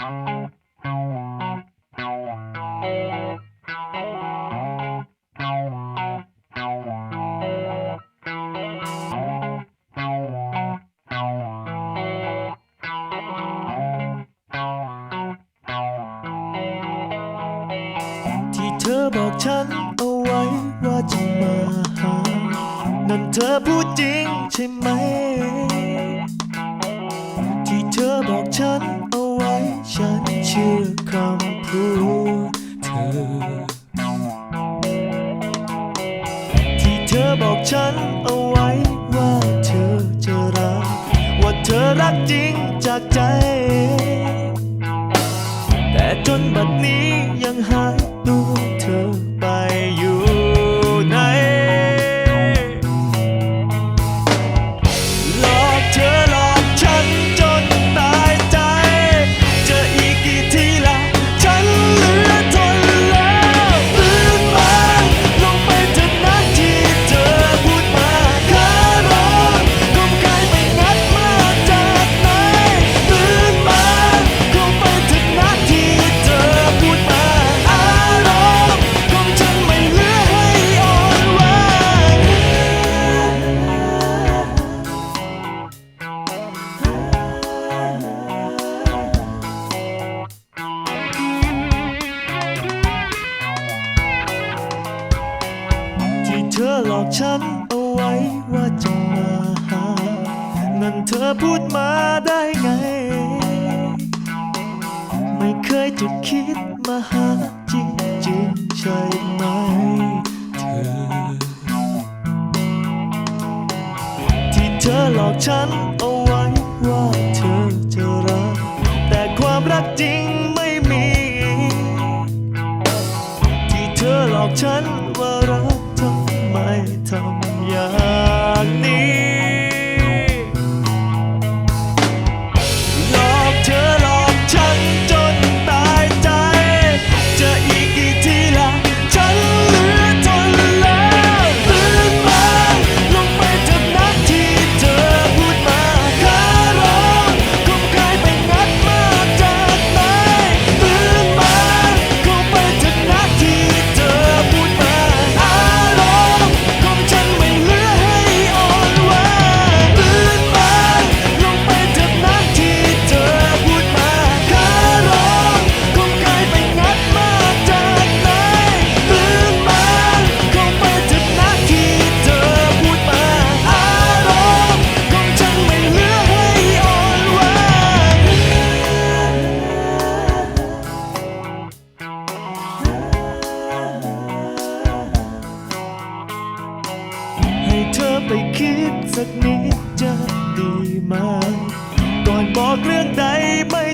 ที่เธอบอกฉันเอาไว้ว่าจะมาหา นั่นเธอพูดจริงใช่ไหม ที่เธอบอกฉันเอา ไว้ ฉันเชื่อคำพูดเธอ ที่เธอบอกฉันเอาไว้ว่าเธอจะรัก ว่าเธอรักจริงจากใจ แต่จนบัดนี้ยังหายตัวเธอ อหลอกฉันเอาไว้ว่าจะมาหา นั่นเธอพูดมาได้ไง ไม่เคยจะคิดมาหาจริงๆใช่ไหมเธอ ที่เธอหลอกฉันเอาไว้ว่าเธอจะรัก แต่ความรักจริงไม่มี ที่เธอหลอกฉัน สักนิดจะดีไหม ก่อนบอกเรื่องใดไม่